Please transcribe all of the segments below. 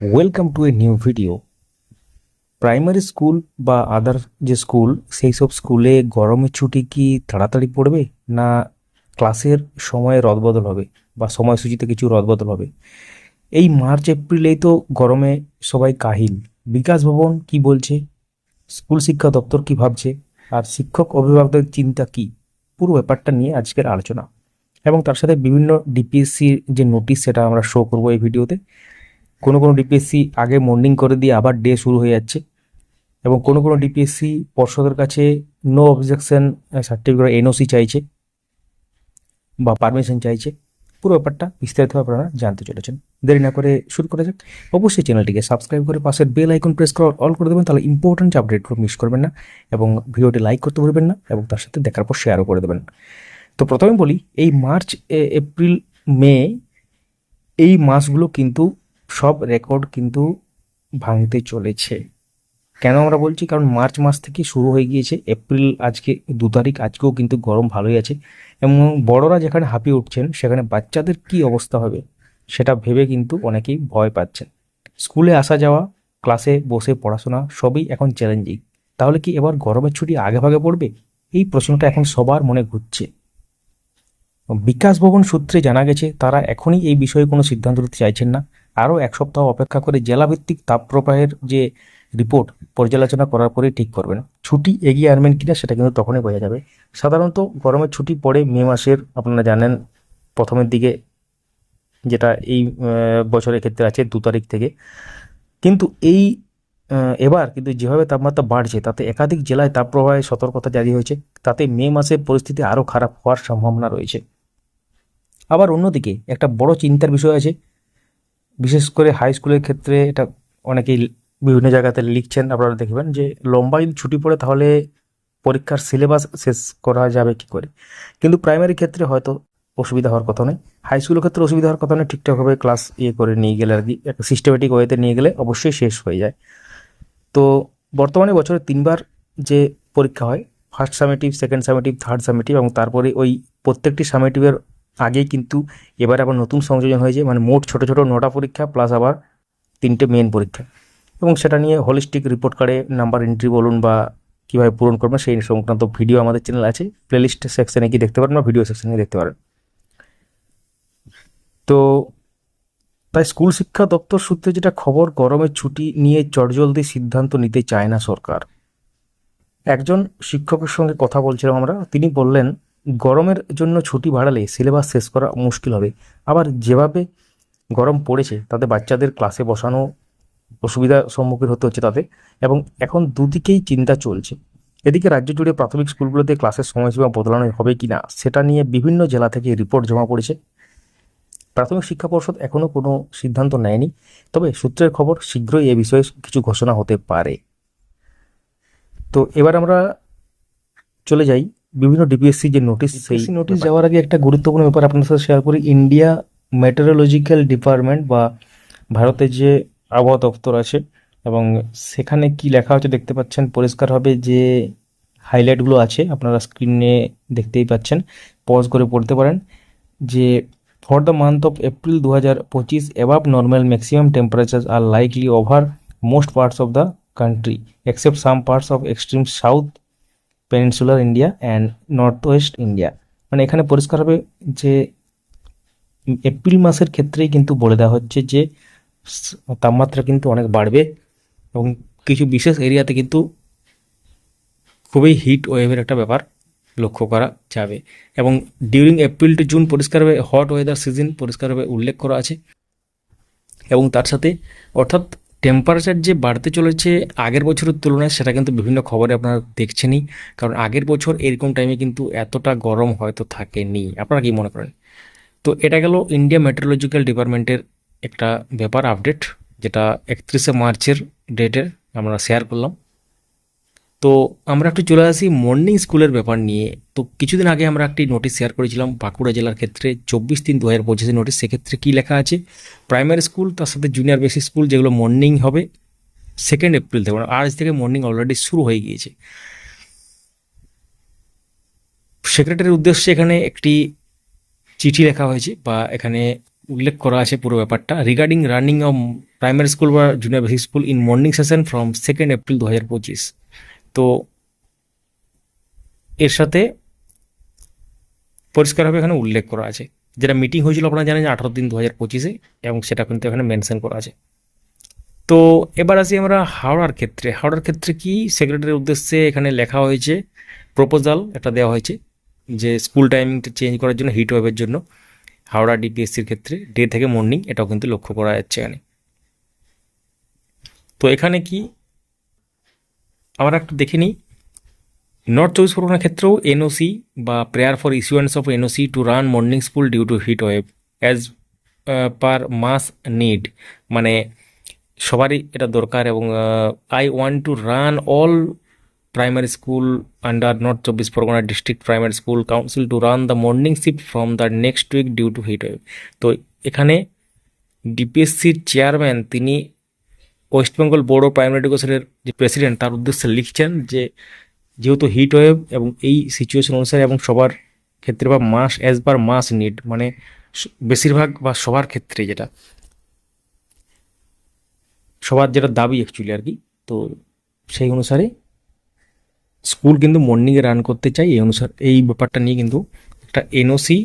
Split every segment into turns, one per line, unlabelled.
Welcome to a new video primary school বা other যে school সেই সব স্কুলে গরমের ছুটি কি তাড়াতাড়ি পড়বে? না ক্লাসের সময়ে রদবদল হবে বা সময়সূচিতে কিছু রদবদল হবে? এই মার্চ এপ্রিলেই তো গরমে সবাই কাহিল। বিকাশ ভবন কি বলছে? স্কুল শিক্ষা দপ্তর কি ভাবছে? আর শিক্ষক অভিভাবকদের চিন্তা কি? পুরো ব্যাপারটা নিয়ে আজকের আলোচনা। এবং তার সাথে বিভিন্ন ডিপিএসসির যে নোটিশ সেটা আমরা শো করব এই ভিডিওতে কোনো কোনো ডিপিএসসি আগে মর্নিং করে দিয়ে আবার ডে শুরু হয়ে যাচ্ছে এবং কোনো কোনো ডিপিএসসি পর্ষদের কাছে নো অবজেকশন সার্টিফিকেট এনওসি চাইছে বা পারমিশন চাইছে। পুরো ব্যাপারটা বিস্তারিতভাবে আপনারা জানতে চলেছেন। দেরি না করে শুরু করা যাক। অবশ্যই চ্যানেলটিকে সাবস্ক্রাইব করে পাশের বেল আইকন প্রেস করে অল করে দেবেন, তাহলে ইম্পর্টেন্ট আপডেটগুলো মিস করবেন না এবং ভিডিওটি লাইক করতে ভুলবেন না এবং তার সাথে দেখার পর শেয়ারও করে দেবেন। তো প্রথমে বলি, এই মার্চ এপ্রিল মে এই মাসগুলো কিন্তু সব রেকর্ড কিন্তু ভাঙতে চলেছে। কেন আমরা বলছি? কারণ মার্চ মাস থেকে শুরু হয়ে গিয়েছে। এপ্রিল আজকে, দু তারিখ আজকেও কিন্তু গরম ভালোই আছে। এবং বড়রা যেখানে হাঁপিয়ে উঠছেন, সেখানে বাচ্চাদের কি অবস্থা হবে, সেটা ভেবে কিন্তু অনেকেই ভয় পাচ্ছেন। স্কুলে আসা যাওয়া, ক্লাসে বসে পড়াশোনা, সবই এখন চ্যালেঞ্জিং তাহলে কি এবার গরমের ছুটি আগে ভাগে পড়বে? এই প্রশ্নটা এখন সবার মনে ঘুরছে। বিকাশ ভবন সূত্রে জানা গেছে, তারা এখনই এই বিষয়ে কোনো সিদ্ধান্ত নিতে চাইছেন না। আরও এক সপ্তাহ অপেক্ষা করে জেলাভিত্তিক তাপপ্রবাহের যে রিপোর্ট পর্যালোচনা করার পরেই ঠিক করবেন। ছুটি এগিয়ে আনবেন কিনা সেটা কিন্তু তখনই বোঝা যাবে। সাধারণত গরমের ছুটি পড়ে মে মাসের, আপনারা জানেন, প্রথমের দিকে যেটা এই বছরের ক্ষেত্রে আছে দু তারিখ থেকে। কিন্তু এই এবার কিন্তু যেভাবে তাপমাত্রা বাড়ছে, তাতে একাধিক জেলায় তাপপ্রবাহের সতর্কতা জারি হয়েছে। তাতে মে মাসে পরিস্থিতি আরও খারাপ হওয়ার সম্ভাবনা রয়েছে। আবার অন্যদিকে একটা বড় চিন্তার বিষয় আছে বিশেষ করে হাই স্কুলের ক্ষেত্রে এটা অনেকেই বিভিন্ন জায়গাতে লিখছেন, আপনারা দেখবেন যে লম্বা যদি ছুটি পড়ে তাহলে পরীক্ষার সিলেবাস শেষ করা যাবে কি করে? কিন্তু প্রাইমারি ক্ষেত্রে হয়তো অসুবিধা হওয়ার কথা নয়। হাই স্কুলের ক্ষেত্রে অসুবিধা হওয়ার কথা নয় ঠিকঠাকভাবে ক্লাস ইয়ে করে নিয়ে গেলে আর কি, একটা সিস্টেমেটিক ওয়েতে নিয়ে গেলে অবশ্যই শেষ হয়ে যায়। তো বর্তমানে বছরে তিনবার যে পরীক্ষা হয় first summative second summative third summative এবং তারপরে ওই প্রত্যেকটি সামেটিভের আগেই কিন্তু এবার আবার নতুন সংযোজন হয়েছে মানে মোট ছোট ছোট নটা পরীক্ষা প্লাস আবার তিনটে মেন পরীক্ষা। এবং সেটা নিয়ে হোলিস্টিক রিপোর্ট কার্ডে নাম্বার এন্ট্রি বলুন বা কীভাবে পূরণ করবেন সেই সংক্রান্ত ভিডিও আমাদের চ্যানেল আছে। প্লেলিস্ট সেকশানে গিয়ে দেখতে পারেন বা ভিডিও সেকশনে দেখতে পারেন। তো তাই স্কুল শিক্ষা দপ্তর সূত্রে যেটা খবর গরমের ছুটি নিয়ে চটজলদি সিদ্ধান্ত নিতে চায় না সরকার। একজন শিক্ষকের সঙ্গে কথা বলছিলাম আমরা, তিনি বললেন গরমের জন্য ছুটি বাড়ালে সিলেবাস শেষ করা মুশকিল হবে। আবার যেভাবে গরম পড়েছে, তাতে বাচ্চাদের ক্লাসে বসানো অসুবিধার সম্মুখীন হতে হচ্ছে তাদের এবং এখন দুদিকেই চিন্তা চলছে। এদিকে রাজ্য জুড়ে প্রাথমিক স্কুলগুলোতে ক্লাসের সময়সীমা বদলানো হবে কি না সেটা নিয়ে বিভিন্ন জেলা থেকে রিপোর্ট জমা পড়েছে। প্রাথমিক শিক্ষা পর্ষদ এখনও কোনো সিদ্ধান্ত নেয়নি, তবে সূত্রের খবর শীঘ্রই এ বিষয়ে কিছু ঘোষণা হতে পারে। তো এবার আমরা চলে যাই বিভিন্ন ডিপিএসসি যে নোটিশ সেই নোটিশ যাওয়ার আগে একটা গুরুত্বপূর্ণ ব্যাপার আপনার সাথে শেয়ার করি। ইন্ডিয়া মেটেরোলজিক্যাল ডিপার্টমেন্ট বা ভারতের যে আবহাওয়া দপ্তর আছে এবং সেখানে কি লেখা হচ্ছে দেখতে পাচ্ছেন পরিষ্কারভাবে যে হাইলাইটগুলো আছে আপনারা স্ক্রিনে দেখতেই পাচ্ছেন। পজ করে পড়তে পারেন যে for the month of April দু হাজার পঁচিশ above normal maximum temperature are likely over most parts of the country except some parts of extreme south peninsular India and north west India মানে এখানে পরিষ্কার হবে যে এপ্রিল মাসের ক্ষেত্রেই কিন্তু বলে দেওয়া হচ্ছে যে তাপমাত্রা কিন্তু অনেক বাড়বে এবং কিছু বিশেষ এরিয়াতে কিন্তু খুবই হিট ওয়েভের একটা ব্যাপার লক্ষ্য করা যাবে। এবং ডিউরিং এপ্রিল টু জুন পরিষ্কারভাবে হট ওয়েদার সিজন পরিষ্কারভাবে উল্লেখ করা আছে। এবং তার সাথে অর্থাৎ টেম্পারেচার যে বাড়তে চলেছে আগের বছরের তুলনায় সেটা কিন্তু বিভিন্ন খবরে আপনারা দেখছেনই। কারণ আগের বছর এরকম টাইমে কিন্তু এতটা গরম হয়তো থাকেনি। আপনারা কি মনে করেন? তো এটা গেল ইন্ডিয়া মেট্রোলজিক্যাল ডিপার্টমেন্টের একটা ব্যাপার আপডেট যেটা একত্রিশে মার্চের ডেটের আমরা শেয়ার করলাম। তো আমরা একটু চলে আসি মর্নিং স্কুলের ব্যাপার নিয়ে। তো কিছুদিন আগে আমরা একটি নোটিশ শেয়ার করেছিলাম বাঁকুড়া জেলার ক্ষেত্রে, চব্বিশ তিন দু হাজার পঁচিশে নোটিশ সেক্ষেত্রে কী লেখা আছে? প্রাইমারি স্কুল তার সাথে জুনিয়র বেসিক স্কুল যেগুলো মর্নিং হবে সেকেন্ড এপ্রিল থেকে মানে আজ থেকে মর্নিং অলরেডি শুরু হয়ে গিয়েছে। সেক্রেটারির উদ্দেশ্যে এখানে একটি চিঠি লেখা হয়েছে বা এখানে উল্লেখ করা আছে পুরো ব্যাপারটা। Regarding running of primary school বা junior basic school in morning session from second April দু হাজার পঁচিশ। তো এর সাথে পরিষ্কারভাবে এখানে উল্লেখ করা আছে। যেটা মিটিং হয়েছিল আপনারা জানেন যে আঠারো দিন দু হাজার পঁচিশে এবং সেটা কিন্তু এখানে মেনশন করা আছে। তো এবার আসি আমরা হাওড়ার ক্ষেত্রে। হাওড়ার ক্ষেত্রে কি সেক্রেটারির উদ্দেশ্যে এখানে লেখা হয়েছে প্রপোজাল একটা দেওয়া হয়েছে যে স্কুল টাইমিংটা চেঞ্জ করার জন্য হিট ওয়েভের জন্য হাওড়া ডিপিএসসির ক্ষেত্রে ডে থেকে মর্নিং এটাও কিন্তু লক্ষ্য করা যাচ্ছে এখানে। তো এখানে কি আমরা একটু দেখে নিই। নর্থ চব্বিশ পরগনার ক্ষেত্রেও এনওসি বা prayer for issuance of NOC to run morning school due to heat wave as per mass need মানে সবারই এটা দরকার এবং I want to run all primary school under north চব্বিশ Pargana district primary school council to run the morning shift from the next week due to heat wave তো এখানে ডিপিএসসির chairman তিনি West Bengal board of primary এডুকেশনের যে president, তার উদ্দেশ্যে লিখছেন যে যেহেতু হিট ওয়েভ এবং এই সিচুয়েশন অনুসারে এবং সবার ক্ষেত্রে বা মাস অ্যাজ পার মাস নিড মানে বেশিরভাগ বা সবার ক্ষেত্রে যেটা, সবার যেটা দাবি অ্যাকচুয়ালি আর কি, তো সেই অনুসারে স্কুল কিন্তু মর্নিংয়ে রান করতে চাই এই অনুসারে, এই ব্যাপারটা নিয়ে কিন্তু একটা এনওসি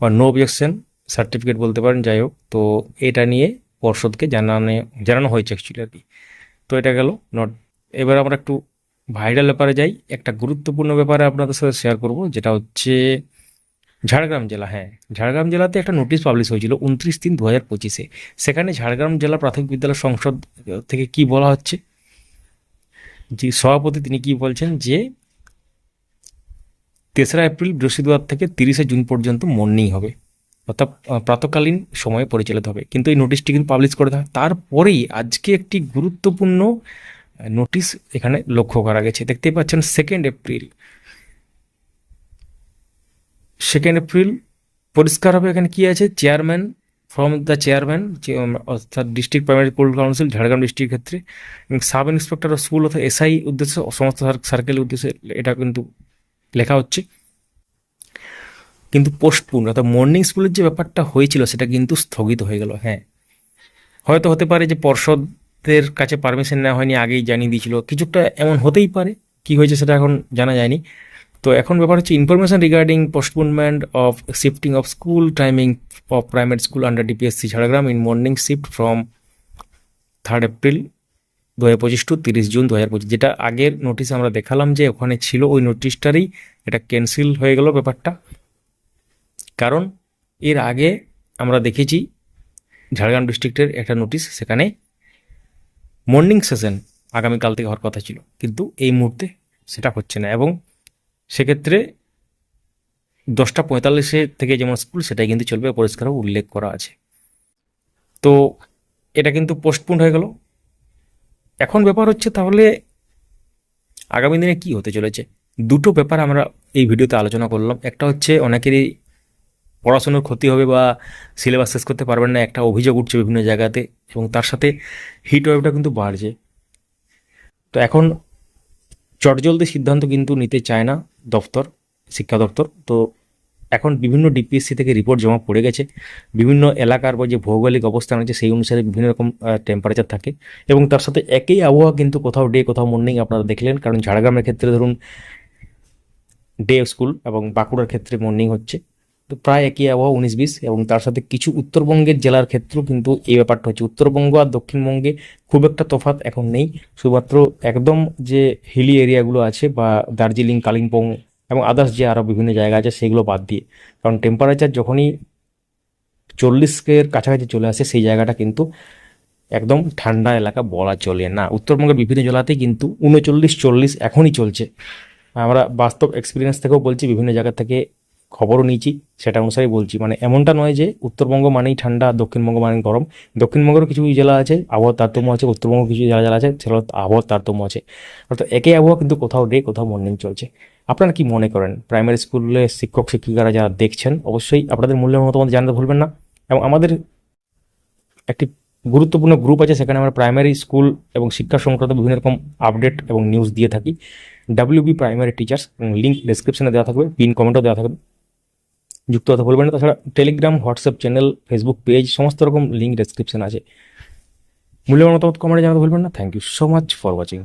বা নো অবজেকশন সার্টিফিকেট বলতে পারেন, যাই হোক, তো এটা নিয়ে পর্ষদকে জানানো জানানো হয়েছে অ্যাকচুয়ালি আর কি। তো এটা গেল নট এবার আমরা একটু ভাইরাল ব্যাপারে যাই। একটা গুরুত্বপূর্ণ ব্যাপারে আপনাদের সাথে শেয়ার করব, যেটা হচ্ছে ঝাড়গ্রাম জেলা হ্যাঁ। ঝাড়গ্রাম জেলাতে একটা নোটিশ পাবলিশ হয়েছিল উনত্রিশ তিন দু হাজার পঁচিশে। সেখানে ঝাড়গ্রাম জেলা প্রাথমিক বিদ্যালয় সংসদ থেকে কি বলা হচ্ছে? যে সভাপতি তিনি কি বলছেন? যে তেসরা এপ্রিল বৃহস্পতিবার থেকে তিরিশে জুন পর্যন্ত মর্নিং হবে। অর্থাৎ প্রাতকালীন সময়ে পরিচালিত হবে। কিন্তু এই নোটিশটি কিন্তু পাবলিশ করে দেওয়া তারপরেই আজকে একটি গুরুত্বপূর্ণ নোটিশ এখানে লক্ষ্য করা গেছে। দেখতেই পাচ্ছেন সেকেন্ড এপ্রিল সেকেন্ড এপ্রিল পরিষ্কার হবে এখানে কি আছে? চেয়ারম্যান ফ্রম দ্য চেয়ারম্যান অর্থাৎ district primary school council Jhargram district ক্ষেত্রে সাব ইন্সপেক্টর অফ স্কুল অর্থাৎ এসআই উদ্দেশ্যে, সমস্ত সার্কেলের উদ্দেশ্যে এটা কিন্তু লেখা হচ্ছে। কিন্তু পোস্টপুন অর্থাৎ মর্নিং স্কুলের যে ব্যাপারটা হয়েছিল, সেটা কিন্তু স্থগিত হয়ে গেল হ্যাঁ। হয়তো হতে পারে যে পর্ষদের কাছে পারমিশন নেওয়া হয়নি, আগেই জানিয়ে দিয়েছিল। কিছুটা এমন হতেই পারে, কি হয়েছে সেটা এখন জানা যায়নি। তো এখন ব্যাপার হচ্ছে information regarding postponement of shifting of school timing of primary school under DPSC Jhargram in morning shift from third April দু হাজার পঁচিশ টু তিরিশ জুন দু হাজার পঁচিশ যেটা আগের নোটিশ আমরা দেখালাম যে ওখানে ছিল, ওই নোটিশটারই এটা ক্যান্সেল হয়ে গেল ব্যাপারটা। কারণ এর আগে আমরা দেখেছি ঝাড়গ্রাম ডিস্ট্রিক্টের একটা নোটিশ, সেখানে মর্নিং সেশন আগামীকাল থেকে হওয়ার কথা ছিল। কিন্তু এই মুহূর্তে সেটা হচ্ছে না এবং সেক্ষেত্রে দশটা পঁয়তাল্লিশে থেকে যেমন স্কুল, সেটাই কিন্তু চলবে পরিষ্কারভাবে উল্লেখ করা আছে। তো এটা কিন্তু পোস্টপোন হয়ে গেল। এখন ব্যাপার হচ্ছে তাহলে আগামী দিনে কি হতে চলেছে? দুটো ব্যাপার আমরা এই ভিডিওতে আলোচনা করলাম। একটা হচ্ছে অনেকেরই পড়াশোনার ক্ষতি হবে বা সিলেবাস শেষ করতে পারবেন না, একটা অভিযোগ উঠছে বিভিন্ন জায়গাতে এবং তার সাথে হিট ওয়েভটা কিন্তু বাড়ছে। তো এখন চটজলদি সিদ্ধান্ত কিন্তু নিতে চায় না দপ্তর, শিক্ষা দপ্তর। তো এখন বিভিন্ন ডিপিএসসি থেকে রিপোর্ট জমা পড়ে গেছে। বিভিন্ন এলাকার বা যে ভৌগোলিক অবস্থান আছে সেই অনুসারে বিভিন্ন রকম টেম্পারেচার থাকে এবং তার সাথে একই আবহাওয়া কিন্তু কোথাও ডে কোথাও মর্নিং আপনারা দেখলেন। কারণ ঝাড়গ্রামের ক্ষেত্রে ধরুন ডে স্কুল এবং বাঁকুড়ার ক্ষেত্রে মর্নিং হচ্ছে। তো প্রায় একই আবহাওয়া, উনিশ বিশ, এবং তার সাথে কিছু উত্তরবঙ্গের জেলার ক্ষেত্রেও কিন্তু এই ব্যাপারটা হচ্ছে। উত্তরবঙ্গ আর দক্ষিণবঙ্গে খুব একটা তফাৎ এখন নেই। শুধুমাত্র একদম যে হিলি এরিয়াগুলো আছে বা দার্জিলিং, কালিম্পং এবং আদার্স যে আরও বিভিন্ন জায়গা আছে, সেগুলো বাদ দিয়ে। কারণ টেম্পারেচার যখনই চল্লিশের কাছাকাছি চলে আসে, সেই জায়গাটা কিন্তু একদম ঠান্ডা এলাকা বলা চলে না। উত্তরবঙ্গের বিভিন্ন জেলাতেই কিন্তু উনচল্লিশ চল্লিশ এখনই চলছে। আমরা বাস্তব এক্সপিরিয়েন্স থেকেও বলছি, বিভিন্ন জায়গা থেকে খবরও নিয়েছি, সেটা অনুসারে বলছি। মানে এমনটা নয় যে উত্তরবঙ্গ মানেই ঠান্ডা, দক্ষিণবঙ্গ মানে গরম। দক্ষিণবঙ্গেরও কিছু জেলা আছে, আবহাওয়ার তারতম্য আছে উত্তরবঙ্গ কিছু জেলা জেলা আছে, সেগুলো আবহাওয়ার তারতম্য আছে। অর্থাৎ একই আবহাওয়া কিন্তু কোথাও ডে কোথাও মর্নিং চলছে। আপনারা কি মনে করেন প্রাইমারি স্কুলে শিক্ষক, শিক্ষিকারা যারা দেখছেন, অবশ্যই আপনাদের মূল্যের মতামত জানাতে ভুলবেন না। এবং আমাদের একটি গুরুত্বপূর্ণ গ্রুপ আছে, সেখানে আমরা প্রাইমারি স্কুল এবং শিক্ষা সংক্রান্ত বিভিন্ন রকম আপডেট এবং নিউজ দিয়ে থাকি। ডাব্লিউবি প্রাইমারি টিচার্স লিঙ্ক ডেসক্রিপশনে দেওয়া থাকবে পিন কমেন্টও দেওয়া থাকবে। যুক্ত হতে ভুলবেন না। তাছাড়া Telegram WhatsApp channel Facebook page সমস্ত রকম লিঙ্ক ডেসক্রিপশন আছে। মূল্যবান মতামত কমেন্টে জানাতে ভুলবেন না। Thank you so much for watching